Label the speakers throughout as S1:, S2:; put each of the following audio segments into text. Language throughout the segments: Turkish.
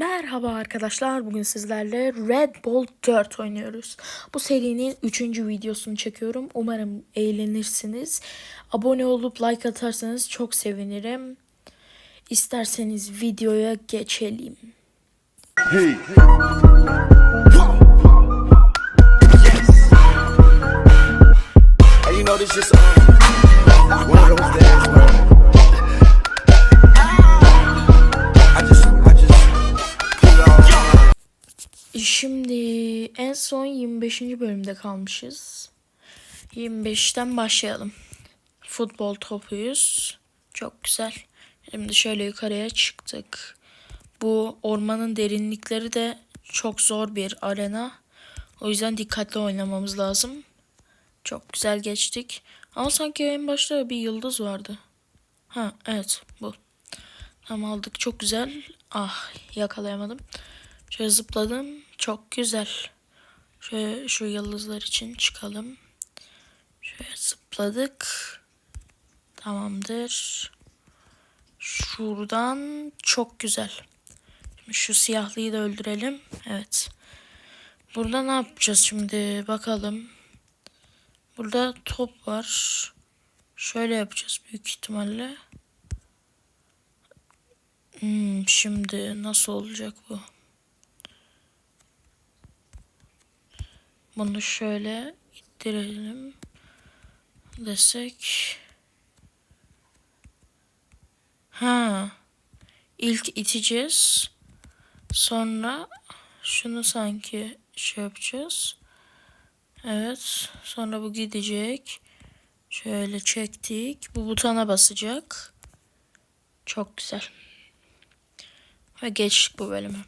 S1: Merhaba arkadaşlar. Bugün sizlerle Red Bull 4 oynuyoruz. Bu serinin 3. videosunu çekiyorum. Umarım eğlenirsiniz. Abone olup like atarsanız çok sevinirim. İsterseniz videoya geçelim.
S2: Hey. Yes. You know this just um, one of those
S1: en son 25. bölümde kalmışız. 25'ten başlayalım. Futbol topuyuz. Çok güzel. Şimdi şöyle yukarıya çıktık. Bu ormanın derinlikleri de çok zor bir arena. O yüzden dikkatli oynamamız lazım. Çok güzel geçtik. Ama sanki en başta bir yıldız vardı. Ha evet bu. Tamam aldık çok güzel. Ah yakalayamadım. Şöyle zıpladım. Çok güzel. Şöyle şu yıldızlar için çıkalım. Şöyle zıpladık. Tamamdır. Şuradan çok güzel. Şimdi şu siyahlıyı da öldürelim. Evet. Burada ne yapacağız şimdi? Bakalım. Burada top var. Şöyle yapacağız büyük ihtimalle. Hmm, şimdi nasıl olacak bu? Bunu şöyle ittirelim desek. Ha. İlk iteceğiz. Sonra şunu sanki şey yapacağız. Evet. Sonra bu gidecek. Şöyle çektik. Bu butona basacak. Çok güzel. Ve geçtik bu bölümü.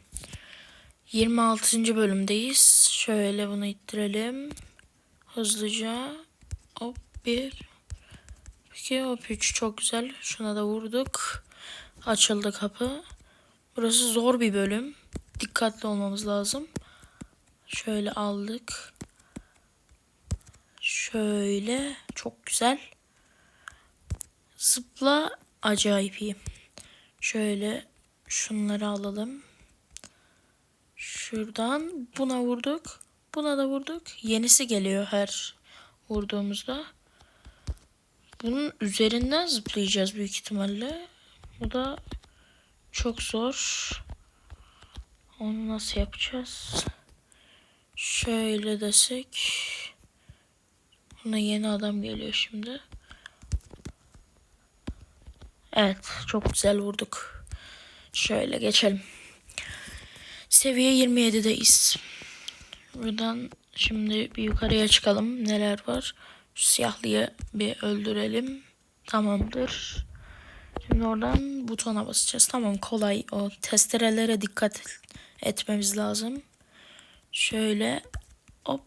S1: 26. bölümdeyiz. Şöyle bunu ittirelim. Hızlıca. Hop bir. İki hop üç. Çok güzel. Şuna da vurduk. Açıldı kapı. Burası zor bir bölüm. Dikkatli olmamız lazım. Şöyle aldık. Şöyle. Çok güzel. Zıpla. Acayip iyi. Şöyle şunları alalım. Şuradan buna vurduk. Buna da vurduk. Yenisi geliyor her vurduğumuzda. Bunun üzerinden zıplayacağız büyük ihtimalle. Bu da çok zor. Onu nasıl yapacağız? Şöyle desek. Buna yeni adam geliyor şimdi. Evet, çok güzel vurduk. Şöyle geçelim. Seviye 27'deyiz. Buradan şimdi bir yukarıya çıkalım. Neler var? Şu siyahlıyı bir öldürelim. Tamamdır. Şimdi oradan butona basacağız. Tamam kolay. O testerelere dikkat etmemiz lazım. Şöyle hop.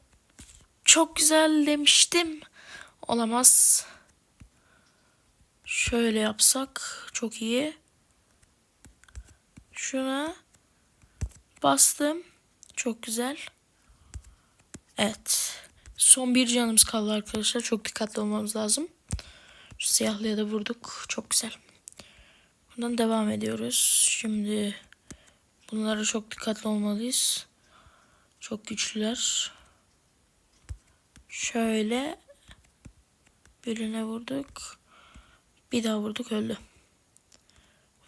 S1: Çok güzel demiştim. Olamaz. Şöyle yapsak çok iyi. Şuna bastım. Çok güzel. Evet. Son bir canımız kaldı arkadaşlar. Çok dikkatli olmamız lazım. Şu siyahlıya da vurduk. Çok güzel. Buradan devam ediyoruz. Şimdi bunlara çok dikkatli olmalıyız. Çok güçlüler. Şöyle birine vurduk. Bir daha vurduk öldü.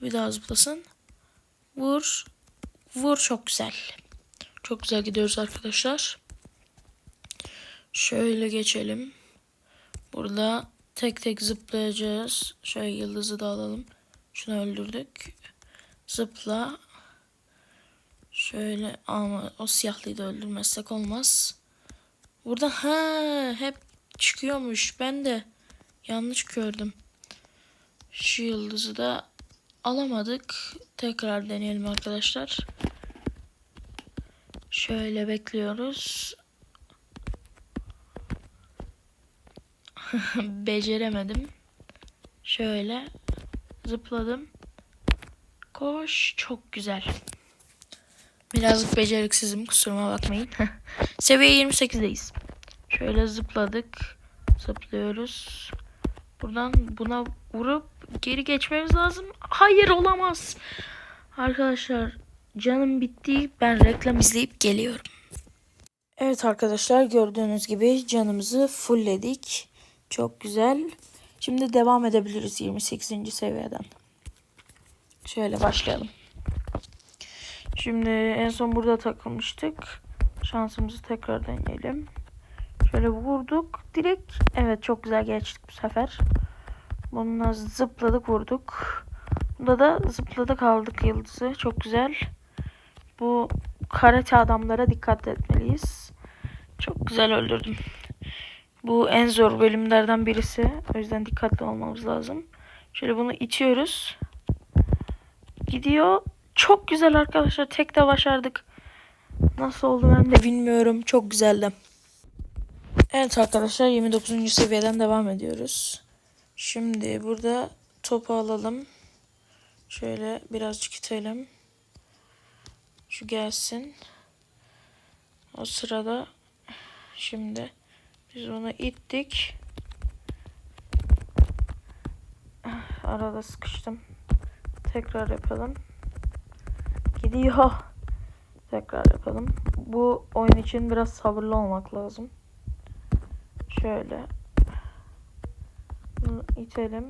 S1: Bir daha zıplasın. Vur. Vur çok güzel. Çok güzel gidiyoruz arkadaşlar. Şöyle geçelim. Burada tek tek zıplayacağız. Şöyle yıldızı da alalım. Şunu öldürdük. Zıpla. Şöyle ama o siyahlıyı da öldürmezsek olmaz. Burada ha hep çıkıyormuş. Ben de yanlış gördüm. Şu yıldızı da alamadık. Tekrar deneyelim arkadaşlar. Şöyle bekliyoruz. Beceremedim. Şöyle zıpladım. Koş. Çok güzel. Birazcık beceriksizim. Kusuruma bakmayın. Seviye 28'deyiz. Şöyle zıpladık. Zıplıyoruz. Buradan buna vurup geri geçmemiz lazım. Hayır olamaz. Arkadaşlar canım bitti. Ben reklam izleyip geliyorum. Evet arkadaşlar gördüğünüz gibi canımızı fullledik. Çok güzel. Şimdi devam edebiliriz 28. seviyeden. Şöyle başlayalım. Şimdi en son burada takılmıştık. Şansımızı tekrar deneyelim. Şöyle vurduk. Direkt evet çok güzel geçtik bu sefer. Bununla zıpladık vurduk. Bunda da zıpladık aldık yıldızı. Çok güzel. Bu karate adamlara dikkat etmeliyiz. Çok güzel öldürdüm. Bu en zor bölümlerden birisi. O yüzden dikkatli olmamız lazım. Şöyle bunu itiyoruz. Gidiyor. Çok güzel arkadaşlar. Tek de başardık. Nasıl oldu ben de bilmiyorum. Çok güzeldi. Evet arkadaşlar 29. seviyeden devam ediyoruz. Şimdi burada topu alalım. Şöyle birazcık itelim. Şu gelsin. O sırada şimdi biz bunu ittik. Ah, Arada sıkıştım. Tekrar yapalım. Gidiyor. Tekrar yapalım. Bu oyun için biraz sabırlı olmak lazım. Şöyle. Bunu itelim.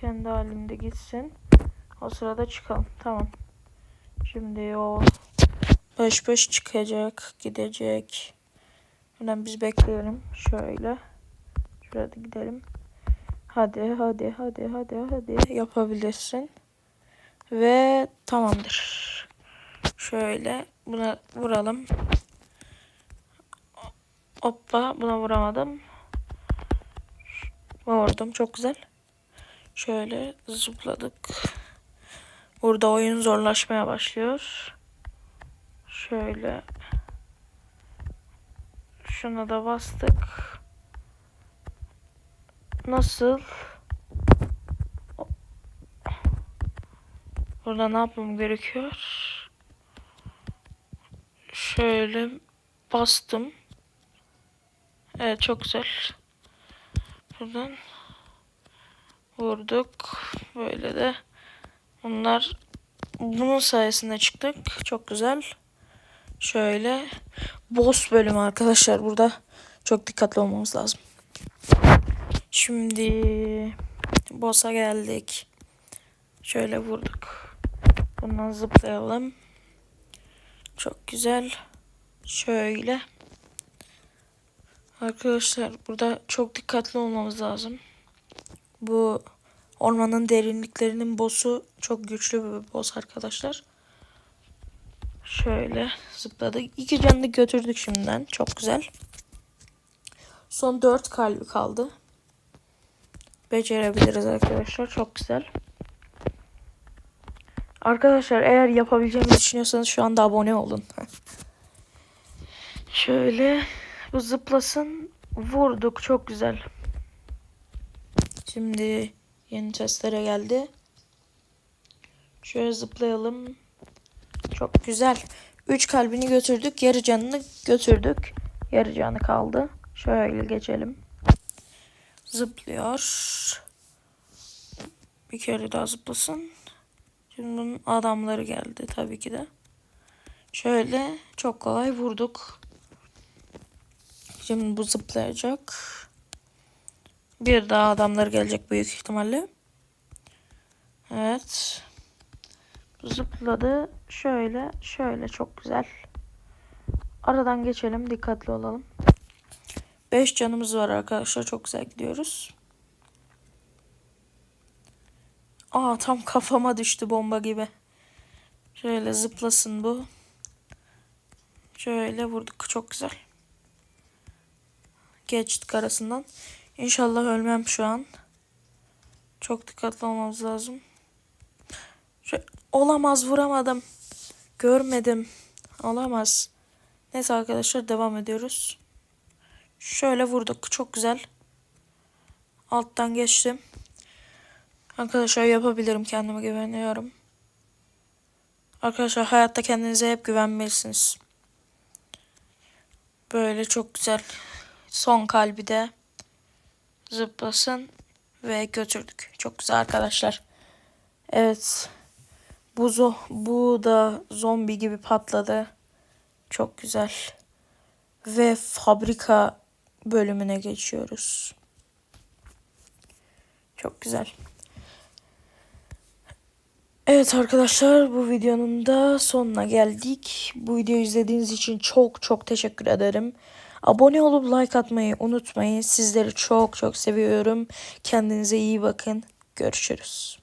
S1: Kendi halinde gitsin. O sırada çıkalım. Tamam. Şimdi o baş baş çıkacak. Gidecek. Hemen biz bekleyelim. Şöyle. Şurada gidelim. Hadi hadi hadi hadi hadi yapabilirsin. Ve tamamdır. Şöyle buna vuralım. Hoppa buna vuramadım. Vurdum çok güzel. Şöyle zıpladık. Burada oyun zorlaşmaya başlıyor. Şöyle. Şuna da bastık. Nasıl? Burada ne yapmam gerekiyor? Şöyle bastım. Evet çok güzel. Buradan vurduk. Böyle de bunlar bunun sayesinde çıktık. Çok güzel. Şöyle boss bölümü arkadaşlar burada çok dikkatli olmamız lazım. Şimdi boss'a geldik. Şöyle vurduk. Bundan zıplayalım. Çok güzel. Şöyle. Arkadaşlar burada çok dikkatli olmamız lazım. Bu ormanın derinliklerinin boss'u çok güçlü bir boss arkadaşlar. Şöyle zıpladık. İki canını götürdük şimdiden. Çok güzel. Son dört kalbi kaldı. Becerebiliriz arkadaşlar. Çok güzel. Arkadaşlar eğer yapabileceğimizi düşünüyorsanız şu anda abone olun. Şöyle bu zıplasın. Vurduk. Çok güzel. Şimdi yeni testlere geldi. Şöyle zıplayalım. Çok güzel. 3 kalbini götürdük. Yarı canını götürdük. Yarı canı kaldı. Şöyle geçelim. Zıplıyor. Bir kere daha zıplasın. Şimdi bunun adamları geldi tabii ki de. Şöyle çok kolay vurduk. Şimdi bu zıplayacak. Bir daha adamlar gelecek büyük ihtimalle. Evet. Zıpladı. Şöyle şöyle çok güzel. Aradan geçelim. Dikkatli olalım. 5 canımız var arkadaşlar. Çok güzel gidiyoruz. Aa tam kafama düştü bomba gibi. Şöyle zıplasın bu. Şöyle vurduk. Çok güzel. Geçtik arasından. İnşallah ölmem şu an. Çok dikkatli olmamız lazım. Şöyle, olamaz vuramadım. Görmedim. Olamaz. Neyse arkadaşlar devam ediyoruz. Şöyle vurduk. Çok güzel. Alttan geçtim. Arkadaşlar yapabilirim. Kendime güveniyorum. Arkadaşlar hayatta kendinize hep güvenmelisiniz. Böyle çok güzel. Son kalbi de zıplasın ve götürdük. Çok güzel arkadaşlar. Evet. Bu, zo bu da zombi gibi patladı. Çok güzel. Ve fabrika bölümüne geçiyoruz. Çok güzel. Evet arkadaşlar bu videonun da sonuna geldik. Bu videoyu izlediğiniz için çok çok teşekkür ederim. Abone olup like atmayı unutmayın. Sizleri çok çok seviyorum. Kendinize iyi bakın. Görüşürüz.